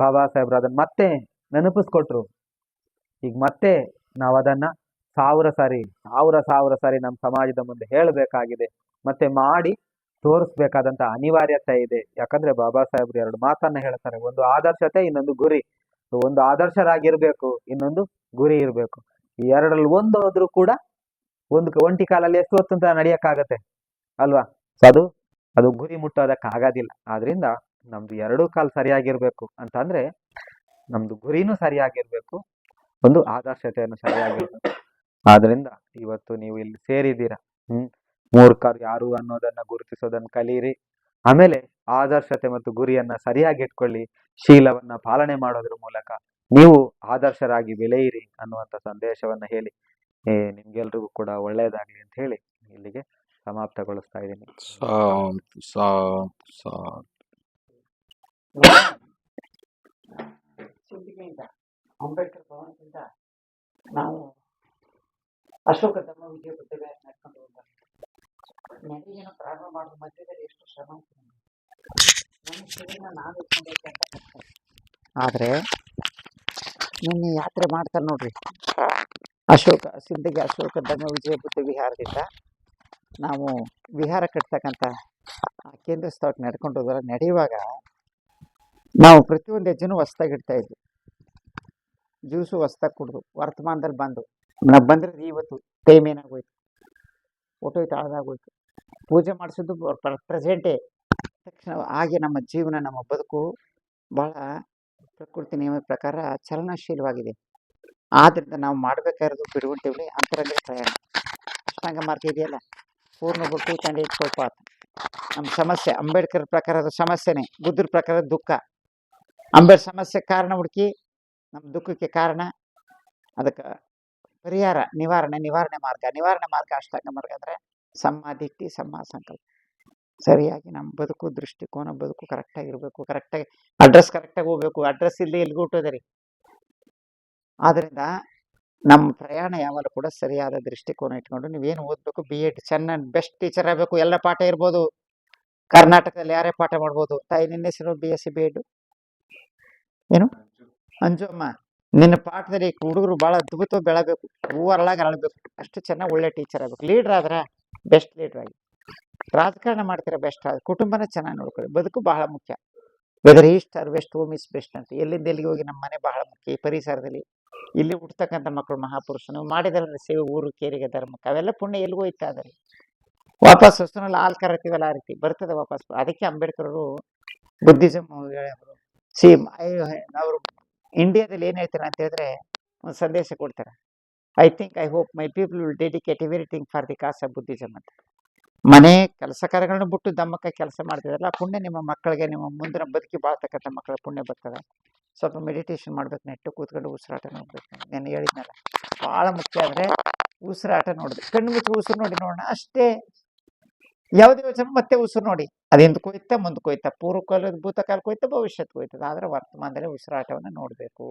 ಬಾಬಾ ಸಾಹೇಬ್ರು ಅದನ್ನು ಮತ್ತೆ ನೆನಪಿಸ್ಕೊಟ್ರು. ಈಗ ಮತ್ತೆ ನಾವು ಅದನ್ನು ಸಾವಿರ ಸಾರಿ, ಸಾವಿರ ಸಾವಿರ ಸಾರಿ ನಮ್ಮ ಸಮಾಜದ ಮುಂದೆ ಹೇಳಬೇಕಾಗಿದೆ, ಮತ್ತೆ ಮಾಡಿ ತೋರಿಸ್ಬೇಕಾದಂತ ಅನಿವಾರ್ಯತೆ ಇದೆ. ಯಾಕಂದ್ರೆ ಬಾಬಾ ಸಾಹೇಬ್ರು ಎರಡು ಮಾತನ್ನ ಹೇಳ್ತಾರೆ, ಒಂದು ಆದರ್ಶತೆ, ಇನ್ನೊಂದು ಗುರಿ. ಒಂದು ಆದರ್ಶರಾಗಿರ್ಬೇಕು, ಇನ್ನೊಂದು ಗುರಿ ಇರಬೇಕು. ಈ ಎರಡರಲ್ಲಿ ಒಂದು ಹೋದ್ರೂ ಕೂಡ ಒಂದು ಒಂಟಿ ಕಾಲಲ್ಲಿ ಎಷ್ಟು ಹೊತ್ತು ಅಂತ ನಡೆಯಕ್ಕಾಗತ್ತೆ? ಅಲ್ವಾ? ಅದು ಅದು ಗುರಿ ಮುಟ್ಟೋದಕ್ಕೆ ಆಗೋದಿಲ್ಲ ಆದ್ರಿಂದ ನಮ್ದು ಎರಡೂ ಕಾಲು ಸರಿಯಾಗಿರ್ಬೇಕು ಅಂತ ಅಂದ್ರೆ ನಮ್ದು ಗುರಿನೂ ಸರಿಯಾಗಿರ್ಬೇಕು, ಒಂದು ಆದರ್ಶತೆಯನ್ನು ಸರಿಯಾಗಿರ್ಬೇಕು. ಆದ್ರಿಂದ ಇವತ್ತು ನೀವು ಇಲ್ಲಿ ಸೇರಿದ್ದೀರಾ, ಹ್ಮ್? ಮೂರ್ಖರು ಯಾರು ಅನ್ನೋದನ್ನ ಗುರುತಿಸೋದನ್ನ ಕಲೀರಿ. ಆಮೇಲೆ ಆದರ್ಶತೆ ಮತ್ತು ಗುರಿಯನ್ನ ಸರಿಯಾಗಿ ಇಟ್ಕೊಳ್ಳಿ, ಶೀಲವನ್ನ ಪಾಲನೆ ಮಾಡೋದ್ರ ಮೂಲಕ ನೀವು ಆದರ್ಶರಾಗಿ ಬೆಳೆಯಿರಿ ಅನ್ನುವಂಥ ಸಂದೇಶವನ್ನ ಹೇಳಿ. ಏ, ನಿಮ್ಗೆಲ್ರಿಗೂ ಕೂಡ ಒಳ್ಳೇದಾಗ್ಲಿ ಅಂತ ಹೇಳಿ ಇಲ್ಲಿಗೆ ಸಮಾಪ್ತಗೊಳಿಸ್ತಾ ಇದ್ದೀನಿ. ಶಾಂತಿ ಅಂಬೇಡ್ಕರ್ ಭವನದಿಂದ ನಾವು ಅಶೋಕ ಧರ್ಮ ವಿಜಯ ಬುದ್ಧ ನಡ್ಕೊಂಡು ಹೋಗ್ಬಾರ್ದು ನಡೆಯನ್ನು ಪ್ರಾರಂಭ ಮಾಡುವ ಮಧ್ಯದಲ್ಲಿ ಎಷ್ಟು ಶ್ರಮ. ನನ್ನ ಶರೀರ ನಾನು ಇಟ್ಕೊಂಡೈತೆ ಆದರೆ ನಿನ್ನೆ ಯಾತ್ರೆ ಮಾಡ್ತಾರೆ ನೋಡ್ರಿ ಅಶೋಕ, ಸಿಂಧಗಿ ಅಶೋಕ ಧರ್ಮ ವಿಜಯ ಬುದ್ಧ ವಿಹಾರದಿಂದ ನಾವು ವಿಹಾರ ಕಟ್ತಕ್ಕಂಥ ಕೇಂದ್ರ ಸ್ಥಳಕ್ಕೆ ನಡ್ಕೊಂಡು ಹೋದ್ರೆ ನಡೆಯುವಾಗ ನಾವು ಪ್ರತಿಯೊಂದು ಹೆಜ್ಜೆನೂ ಹೊಸ್ದಾಗಿ ಇಡ್ತಾ ಇದ್ವಿ. ಜ್ಯೂಸು ಹೊಸ್ದಾಗಿ ಕುಡ್ದು ವರ್ತಮಾನದಲ್ಲಿ ಬಂದು ನಾವು ಬಂದ್ರೆ ಇವತ್ತು ಟೈಮ್ ಏನಾಗೋಯ್ತು ಹೊಟ್ಟೋಯ್ತು ಆಳದಾಗೋಯ್ತು ಪೂಜೆ ಮಾಡಿಸಿದ್ದು ಪ್ರೆಸೆಂಟೇ. ತಕ್ಷಣ ಹಾಗೆ ನಮ್ಮ ಜೀವನ ನಮ್ಮ ಬದುಕು ಭಾಳ ಪ್ರಕೃತಿ ನಿಯಮದ ಪ್ರಕಾರ ಚಲನಶೀಲವಾಗಿದೆ. ಆದ್ದರಿಂದ ನಾವು ಮಾಡಬೇಕಾಗಿರೋದು ಬಿಡುವಂಟಿವ್ಲಿ ಅಂತರಂಗ ಪ್ರಯಾಣ. ಅಷ್ಟಾಂಗ ಮಾರ್ಗ ಇದೆಯಲ್ಲ? ಪೂರ್ಣ ಬುಟ್ಟಿ ತಂಡ ನಮ್ಮ ಸಮಸ್ಯೆ ಅಂಬೇಡ್ಕರ್ ಪ್ರಕಾರದ ಸಮಸ್ಯೆನೇ ಬುದ್ಧರ ಪ್ರಕಾರ ದುಃಖ. ಅಂಬೇಡ್ ಸಮಸ್ಯೆ ಕಾರಣ ಹುಡುಕಿ ನಮ್ಮ ದುಃಖಕ್ಕೆ ಕಾರಣ ಅದಕ್ಕೆ ಪರಿಹಾರ, ನಿವಾರಣೆ ನಿವಾರಣೆ ಮಾರ್ಗ ನಿವಾರಣೆ ಮಾರ್ಗ ಅಷ್ಟಾಗ ಮಾರ್ಗ ಅಂದರೆ ಸಮ್ಮಾದಿಟ್ಟಿ ಸಮ್ಮ ಸಂಕಲ್ಪ. ಸರಿಯಾಗಿ ನಮ್ಮ ಬದುಕು, ದೃಷ್ಟಿಕೋನ ಬದುಕು ಕರೆಕ್ಟಾಗಿ ಇರಬೇಕು, ಕರೆಕ್ಟಾಗಿ ಅಡ್ರೆಸ್ ಕರೆಕ್ಟಾಗಿ ಹೋಗ್ಬೇಕು, ಅಡ್ರೆಸ್ ಇಲ್ಲದೆ ಎಲ್ಲಿಗೂ ಹುಟ್ಟೋದರಿ? ಆದ್ದರಿಂದ ನಮ್ಮ ಪ್ರಯಾಣ ಯಾವಾಗಲೂ ಕೂಡ ಸರಿಯಾದ ದೃಷ್ಟಿಕೋನ ಇಟ್ಕೊಂಡು ನೀವೇನು ಓದಬೇಕು ಬಿ ಎಡ್ ಚೆನ್ನ ಬೆಸ್ಟ್ ಟೀಚರ್ ಆಗಬೇಕು, ಎಲ್ಲ ಪಾಠ ಇರ್ಬೋದು. ಕರ್ನಾಟಕದಲ್ಲಿ ಯಾರೇ ಪಾಠ ಮಾಡ್ಬೋದು, ತಾಯಿ ನಿನ್ನೆಸರು B S C B Ed ಏನು? ಅಂಜಮ್ಮ ಅಮ್ಮ ನಿನ್ನ ಪಾಠದಲ್ಲಿ ಹುಡುಗರು ಭಾಳ ಅದ್ಭುತ ಬೆಳಬೇಕು ಹೂವು ಅರಳಾಗ ಅರಳಬೇಕು ಅಷ್ಟು ಚೆನ್ನಾಗಿ ಒಳ್ಳೆ ಟೀಚರ್ ಆಗಬೇಕು. ಲೀಡ್ರ್ ಆದ್ರೆ ಬೆಸ್ಟ್ ಲೀಡ್ರ್ ಆಗಿ. ರಾಜಕಾರಣ ಮಾಡ್ತೀರಾ ಬೆಸ್ಟ್ ಆದ್ರೆ? ಕುಟುಂಬನ ಚೆನ್ನಾಗಿ ನೋಡ್ಕೊಳ್ಳಿ. ಬದುಕು ಬಹಳ ಮುಖ್ಯ. Whether east or west home is best ಅಂತ. ಎಲ್ಲಿಂದ ಎಲ್ಲಿಗೆ ಹೋಗಿ ನಮ್ಮ ಮನೆ ಬಹಳ ಮುಖ್ಯ. ಈ ಪರಿಸರದಲ್ಲಿ ಇಲ್ಲಿ ಹುಟ್ಟತಕ್ಕಂಥ ಮಕ್ಕಳು ಮಹಾಪುರುಷನು ಮಾಡಿದಲ್ಲ ಸೇವೆ ಊರು ಕೇರಿಗೆ ಧರ್ಮಕ್ಕೆ ಅವೆಲ್ಲ ಪುಣ್ಯ ಎಲ್ಲಿಗೂ ಹೋಯ್ತಾ ಅದ್ರಿ ವಾಪಸ್ ಹೊಸನಲ್ಲಿ ಹಾಲು ಕರತೀವಲ್ಲ ಆ ರೀತಿ ಬರ್ತದೆ ವಾಪಸ್. ಅದಕ್ಕೆ ಅಂಬೇಡ್ಕರ್ ಅವರು ಬುದ್ಧಿಸಮ್ ಸಿ ಅವರು ಇಂಡಿಯಾದಲ್ಲಿ ಏನು ಹೇಳ್ತಾರೆ ಅಂತ ಹೇಳಿದ್ರೆ ಒಂದು ಸಂದೇಶ ಕೊಡ್ತಾರೆ. I think I hope my people will dedicate everything for the cause of Buddhism ಅಂತ. ಮನೆ ಕೆಲಸ ಕಾರ್ಯಗಳನ್ನು ಬಿಟ್ಟು ದಮ್ಮಕ್ಕ ಕೆಲಸ ಮಾಡ್ತಿದ್ರಲ್ಲ ಪುಣ್ಯ ನಿಮ್ಮ ಮಕ್ಕಳಿಗೆ ನಿಮ್ಮ ಮುಂದಿನ ಬದುಕಿ ಬಾಳ್ತಕ್ಕಂಥ ಮಕ್ಕಳ ಪುಣ್ಯ ಬರ್ತದೆ. ಸ್ವಲ್ಪ ಮೆಡಿಟೇಷನ್ ಮಾಡ್ಬೇಕು ನೆಟ್ಟು ಕೂತ್ಕೊಂಡು ಉಸಿರಾಟ ನೋಡ್ಬೇಕು. ನಾನು ಹೇಳಿದ್ನಲ್ಲ ಭಾಳ ಮುಖ್ಯ ಅಂದರೆ ಉಸಿರಾಟ ನೋಡಿದೆ. ಕಣ್ಣು ಮುಚ್ಚಿ ಉಸಿರು ನೋಡಿ ನೋಡೋಣ ಅಷ್ಟೇ ಯಾವುದೇ ಯೋಚನೆ ಮತ್ತೆ ಉಸಿರು ನೋಡಿ. ಅದು ಕೊಯ್ತಾ, ಮುಂದೆ ಕೊಯ್ತಾ. ಹೋಯ್ತಾ ಪೂರ್ವಕಾಲದ ಭೂತಕಾಲ ಹೋಯ್ತಾ ಭವಿಷ್ಯಕ್ಕೆ ಕೊಯ್ತದ. ಆದ್ರೆ ವರ್ತಮಾನದಲ್ಲಿ ಉಸಿರಾಟವನ್ನು ನೋಡಬೇಕು.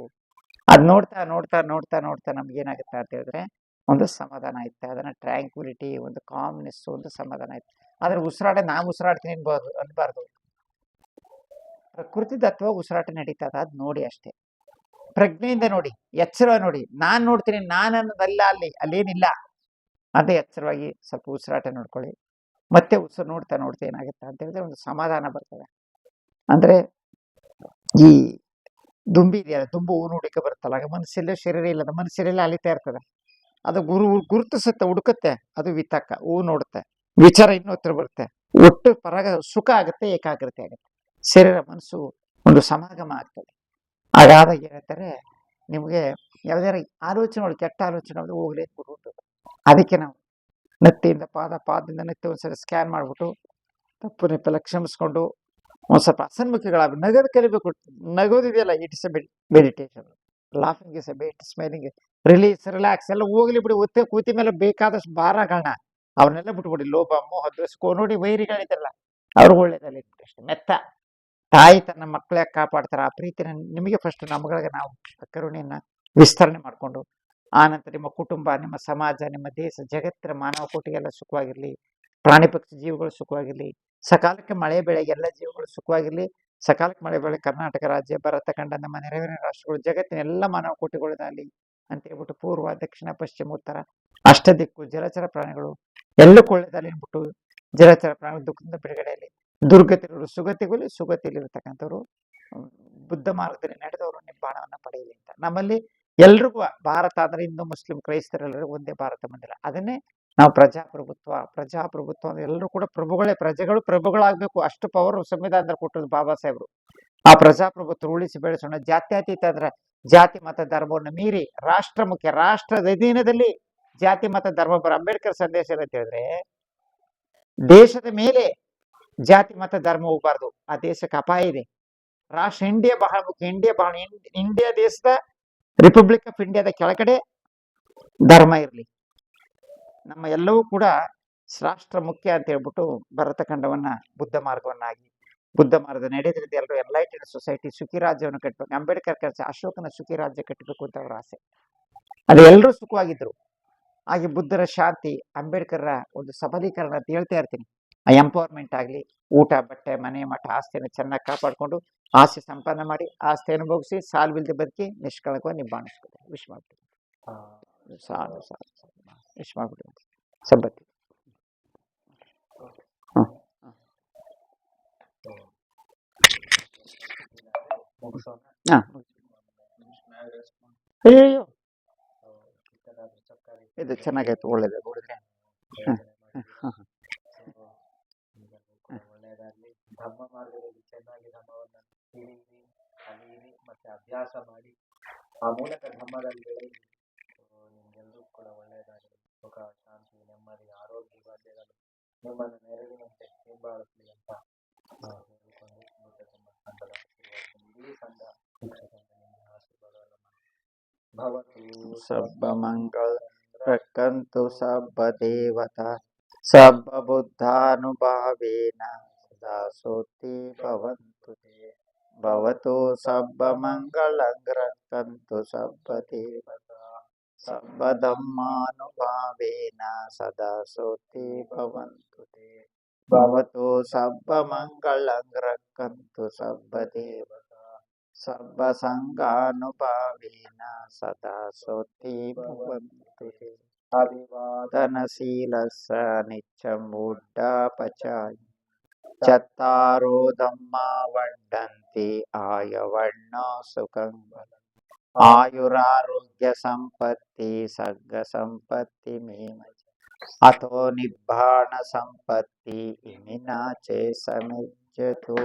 ಅದು ನೋಡ್ತಾ ನೋಡ್ತಾ ನೋಡ್ತಾ ನೋಡ್ತಾ ನಮ್ಗೆ ಏನಾಗುತ್ತೆ ಅಂತ ಹೇಳಿದ್ರೆ ಒಂದು ಸಮಾಧಾನ ಆಯ್ತು ಅದನ್ನ ಟ್ರ್ಯಾಂಕ್ವಿಲಿಟಿ ಒಂದು ಕಾಮ್ನೆಸ್ ಒಂದು ಸಮಾಧಾನ ಆಯ್ತು ಆದ್ರೆ ಉಸಿರಾಟ, ನಾವು ಉಸಿರಾಡ್ತೀನಿ ಅನ್ಬಾರ್ದು ಅನ್ಬಾರ್ದು. ಪ್ರಕೃತಿ ತತ್ವ ಉಸಿರಾಟ ನಡೀತದ ಅದ್ ನೋಡಿ ಅಷ್ಟೇ. ಪ್ರಜ್ಞೆಯಿಂದ ನೋಡಿ ಎಚ್ಚರ ನೋಡಿ. ನಾನು ನೋಡ್ತೀನಿ, ನಾನು ಅನ್ನೋದಲ್ಲ ಅಲ್ಲಿ, ಅಲ್ಲೇನಿಲ್ಲ. ಅದೇ ಎಚ್ಚರವಾಗಿ ಸ್ವಲ್ಪ ಉಸಿರಾಟ ನೋಡ್ಕೊಳ್ಳಿ. ಮತ್ತೆ ಉಸಿರು ನೋಡ್ತಾ ನೋಡ್ತಾ ಏನಾಗುತ್ತೆ ಅಂತ ಹೇಳಿದ್ರೆ ಒಂದು ಸಮಾಧಾನ ಬರ್ತದೆ. ಅಂದ್ರೆ ಈ ದುಂಬಿ ಇದೆಯಲ್ಲ, ದುಂಬು ಹೂ ನೋಡಿಕೆ ಬರುತ್ತಲ್ಲ, ಆಗ ಮನಸ್ಸಿಲ್ಲ ಶರೀರ ಇಲ್ಲದ ಮನಸ್ಸೆಲ್ಲ ಅಲಿತಾ ಇರ್ತದೆ. ಅದು ಗುರು ಗುರುತಿಸುತ್ತೆ, ಹುಡುಕುತ್ತೆ, ಅದು ವಿತಕ್ಕ ಹೂ ನೋಡುತ್ತೆ, ವಿಚಾರ ಇನ್ನೂ ಹತ್ರ ಬರುತ್ತೆ. ಒಟ್ಟು ಪರಾಗ ಸುಖ ಆಗುತ್ತೆ, ಏಕಾಗ್ರತೆ ಆಗುತ್ತೆ. ಶರೀರ, ಮನಸ್ಸು ಒಂದು ಸಮಾಗಮ ಆಗ್ತದೆ. ಹಾಗಾದಾಗ ಏನಂತಾರೆ, ನಿಮಗೆ ಯಾವ್ದಾರ ಆಲೋಚನೆಗಳು ಕೆಟ್ಟ ಆಲೋಚನೆ ಹೋಗ್ಲಿ ಅದಕ್ಕೆ ನಾವು ನತ್ತಿಯಿಂದ ಪಾದ, ಪಾದದಿಂದ ನೆತ್ತಿ ಒಂದ್ಸರಿ ಸ್ಕ್ಯಾನ್ ಮಾಡಿಬಿಟ್ಟು ತಪ್ಪು ನೆಪ್ಪೆಲ್ಲ ಕ್ಷಮಿಸ್ಕೊಂಡು ಒಂದು ಸ್ವಲ್ಪ ಅಸನ್ಮುಖಿಗಳಾಗ ನಗದು ಕಲಿಬೇಕು ನಗೋದಿದೆಯಲ್ಲ it's a meditation laughing is a beat smiling release relax ಎಲ್ಲ ಹೋಗ್ಲಿ ಬಿಡಿ, ಒತ್ತೆ ಕೂತಿ ಮೇಲೆ ಬೇಕಾದಷ್ಟು ಭಾರಗಳನ್ನ ಅವನ್ನೆಲ್ಲ ಬಿಟ್ಬಿಡಿ, ಲೋಭ, ಮೋಹ, ದ್ವೇಷ ನೋಡಿ ವೈರಿಗಳಿದ್ದಾರಲ್ಲ ಅವ್ರು ಒಳ್ಳೇದಲ್ಲಿ ಇಟ್ಬಿಟ್ಟು ಮೆತ್ತ. ತಾಯಿ ತನ್ನ ಮಕ್ಕಳ ಕಾಪಾಡ್ತಾರೆ, ಆ ಪ್ರೀತಿನ ನಿಮಗೆ ಫಸ್ಟ್ ನಮ್ಗಳಿಗೆ ನಾವು ಕರುಣೆಯನ್ನ ವಿಸ್ತರಣೆ ಮಾಡಿಕೊಂಡು ಆನಂತರ ನಿಮ್ಮ ಕುಟುಂಬ, ನಿಮ್ಮ ಸಮಾಜ, ನಿಮ್ಮ ದೇಶ, ಜಗತ್ತಿನ ಮಾನವ ಕೋಟಿಗೆಲ್ಲ ಸುಖವಾಗಿರ್ಲಿ, ಪ್ರಾಣಿ ಪಕ್ಷಿ ಜೀವಿಗಳು ಸುಖವಾಗಿರ್ಲಿ, ಸಕಾಲಕ್ಕೆ ಮಳೆ ಬೆಳೆಗೆ ಎಲ್ಲ ಜೀವಿಗಳು ಸುಖವಾಗಿರ್ಲಿ, ಸಕಾಲಕ್ಕೆ ಮಳೆ ಬೆಳೆ ಕರ್ನಾಟಕ ರಾಜ್ಯ ಭಾರತ ಕಂಡ ನಮ್ಮ ನೆರೆಹೊರೆ ರಾಷ್ಟ್ರಗಳು, ಜಗತ್ತಿನ ಎಲ್ಲ ಮಾನವ ಕೋಟಿಗಳಿದಾಗಲಿ ಅಂತ ಹೇಳ್ಬಿಟ್ಟು ಪೂರ್ವ, ದಕ್ಷಿಣ, ಪಶ್ಚಿಮ, ಉತ್ತರ, ಅಷ್ಟ ದಿಕ್ಕು ಜಲಚರ ಪ್ರಾಣಿಗಳು ಎಲ್ಲ ಕೊಳ್ಳೆದಲ್ಲಿ ಅಂದ್ಬಿಟ್ಟು ಜಲಚರ ಪ್ರಾಣಿಗಳು ದುಃಖದಿಂದ ಬಿಡುಗಡೆಯಲ್ಲಿ, ದುರ್ಗತಿಗಳು ಸುಗತಿಗಳು ಸುಗತಿಯಲ್ಲಿ ಇರತಕ್ಕಂಥವ್ರು ಬುದ್ಧ ಮಾರ್ಗದಲ್ಲಿ ನಡೆದವರು ನಿಬ್ಬಾಣವನ್ನ ಪಡೆಯಲಿ ಅಂತ. ನಮ್ಮಲ್ಲಿ ಎಲ್ರಿಗೂ ಭಾರತ ಅಂದ್ರೆ ಹಿಂದೂ, ಮುಸ್ಲಿಂ ಕ್ರೈಸ್ತರೆಲ್ಲರಿಗೂ ಒಂದೇ ಭಾರತ ಮಂದಿರ. ಅದನ್ನೇ ನಾವು ಪ್ರಜಾಪ್ರಭುತ್ವ ಪ್ರಜಾಪ್ರಭುತ್ವ ಅಂದ್ರೆ ಎಲ್ಲರೂ ಕೂಡ ಪ್ರಭುಗಳೇ, ಪ್ರಜೆಗಳು ಪ್ರಭುಗಳಾಗಬೇಕು. ಅಷ್ಟು ಪವರ್ ಸಂವಿಧಾನದಲ್ಲಿ ಕೊಟ್ಟರು ಬಾಬಾ ಸಾಹೇಬ್ರು. ಆ ಪ್ರಜಾಪ್ರಭುತ್ವ ಉಳಿಸಿ ಬೆಳೆಸೋಣ. ಜಾತ್ಯತೀತ ಅಂದ್ರೆ ಜಾತಿ, ಮತ, ಧರ್ಮವನ್ನು ಮೀರಿ ರಾಷ್ಟ್ರ ಮುಖ್ಯ ರಾಷ್ಟ್ರದ ಅಧೀನದಲ್ಲಿ ಜಾತಿ, ಮತ, ಧರ್ಮ ಬರ ಅಂಬೇಡ್ಕರ್ ಸಂದೇಶ ಏನಂತ ಹೇಳಿದ್ರೆ, ದೇಶದ ಮೇಲೆ ಜಾತಿ, ಮತ, ಧರ್ಮ ಹೋಗ್ಬಾರ್ದು. ಆ ದೇಶಕ್ಕೆ ಅಪಾಯ ಇದೆ. ರಾಷ್ಟ್ರ ಇಂಡಿಯಾ ಬಹಳ ಮುಖ್ಯ. ಇಂಡಿಯಾ ಬಹಳ ಇಂಡಿಯಾ ದೇಶದ ರಿಪಬ್ಲಿಕ್ ಆಫ್ ಇಂಡಿಯಾದ ಕೆಳಗಡೆ ಧರ್ಮ ಇರಲಿ. ನಮ್ಮ ಎಲ್ಲವೂ ಕೂಡ ರಾಷ್ಟ್ರ ಮುಖ್ಯ ಅಂತ ಹೇಳ್ಬಿಟ್ಟು ಭರತಖಂಡವನ್ನ ಬುದ್ಧ ಮಾರ್ಗವನ್ನಾಗಿ, ಬುದ್ಧ ಮಾರ್ಗದ ನಡೆದ್ರಿಂದ ಎಲ್ಲರೂ ಎನ್ಲೈಟೆಡ್ ಸೊಸೈಟಿ ಸುಖಿ ರಾಜ್ಯವನ್ನು ಕಟ್ಟಬೇಕು ಅಂಬೇಡ್ಕರ್ ಕರ್ಚ ಅಶೋಕನ ಸುಖಿ ರಾಜ್ಯ ಕಟ್ಟಬೇಕು ಅಂತ ಅವರ ಆಸೆ. ಅದು ಎಲ್ಲರೂ ಸುಖವಾಗಿದ್ರು. ಹಾಗೆ ಬುದ್ಧರ ಶಾಂತಿ, ಅಂಬೇಡ್ಕರ್ರ ಒಂದು ಸಬಲೀಕರಣ ಅಂತ ಹೇಳ್ತಾ ಇರ್ತೀನಿ. ಆ ಎಂಪವರ್ಮೆಂಟ್ ಆಗಲಿ ಊಟ ಬಟ್ಟೆ ಮನೆ ಮಠ ಆಸ್ತಿಯನ್ನು ಚೆನ್ನಾಗಿ ಕಾಪಾಡಿಕೊಂಡು ಆಸ್ತಿ ಸಂಪಾದನೆ ಮಾಡಿ ಆಸ್ತಿ ಅನುಭವಿಸಿ ಸಾಲ್ವಿಲ್ದೆ ಬದುಕಿ ನಿಷ್ಕಳಕವಾಗಿ ನಿಬ್ಬಾಣಿಸ್ಬೇಕು ವಿಶ್ ಮಾಡ್ಬಿಡಿ. ಸಾಲು ಸಾಲು ವಿಶ್ ಮಾಡ್ಬಿಟ್ಟು ಸಬ್ಬತ್ತಿ ಹಾ. ಅಯ್ಯೋ ಇದು ಚೆನ್ನಾಗಾಯ್ತು. ಒಳ್ಳೇದು ಹಾಂ ಒಳ್ಳೆಯದಾಗ್ಲಿ ಧರ್ಮ ಮಾರ್ಗದಲ್ಲಿ ಚೆನ್ನಾಗಿ ಧರ್ಮವನ್ನ ತಿಳಿಯಿರಿ ಕಲಿಯಿರಿ ಮತ್ತೆ ಅಭ್ಯಾಸ ಮಾಡಿ ಆ ಮೂಲಕ ಧರ್ಮದಲ್ಲಿ ಬೆಳೆಯಿರಿ ನಿಮ್ಗೆಲ್ರಿಗೂ ಕೂಡ ಒಳ್ಳೆಯದಾಗಲಿ ಸುಖ ಶಾಂತಿ ನೆಮ್ಮದಿ ಆರೋಗ್ಯ ಭಾಗ್ಯಗಳು ನಿಮ್ಮನ್ನು ನೆರವಿನಂತೆ ಹಿಂಬಾಲಿಸಲಿ ಅಂತ ಆ, ಹೇಳಿಕೊಂಡು ಬುದ್ಧ ತಮ್ಮ ಸಂಘದ ಆಶೀರ್ವಾದವನ್ನು ಇಡೀ ಸಂಘ ಶಿಕ್ಷಕರಿಂದ ನಿಮ್ಮ ಆಶೀರ್ವಾದವನ್ನು ಮಾಡಿ. ಭವತು ಸಬ್ಬ ಮಂಗಳ ರಕ್ಕಂತು ಸಬ್ಬ दासोति भवन्तु ते। भवतो सब्बमङ्गलग्रन्तु सब्बदेवता। सब्बधम्मानुभावेन सदा सोति भवन्तु ते। भवतो सब्बमङ्गलग्रन्तु सब्बदेवता। सब्बसङ्गानुभावेन सदा सोति भवन्तु ते। अभिवादनशीलस्य नित्यं मूढापचायि చత్తారో వడ్డంతి ఆయవన్నో సుఖం ఆయురారోగ్య సంపత్తి సర్గ సంపత్తి మేమ అథో నిబ్బాణ సంపత్తి ఇమినా చే సమిజ్జతో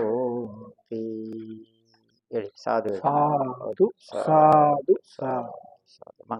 సాధు సాధు సాధు సాధు